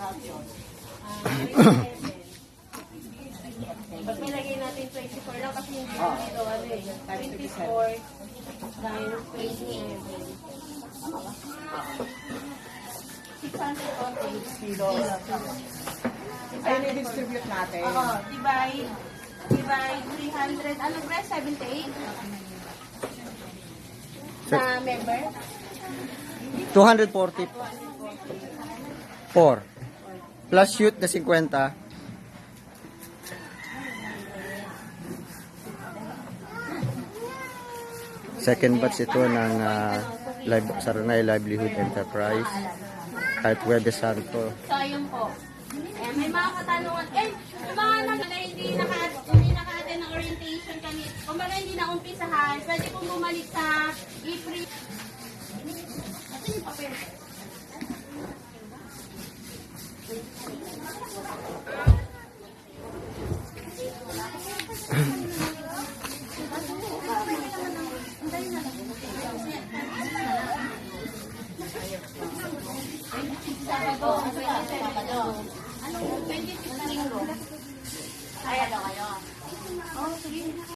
Pag nilagay natin 24 lang kasi hindi oh. dito ano eh. 24 times 27. 600 okay. Kilos. Ayun i-distribute natin. Oo, divide. Divide 300. Ano ba? 78? Na member? 244 plus shoot na 50 second batch ito ng uh, live, Saranay Livelihood Enterprise kahit Webe Santo So, ayun po. Eh, may mga katanungan. Eh, mga naman na hindi naka hindi naka-attend ng orientation kami. Kung mga hindi na umpisahan, pwede pong bumalik sa April. Ito yung papel. Ano, 26 linggo. Kaya ano daw kayo. Oh, sige.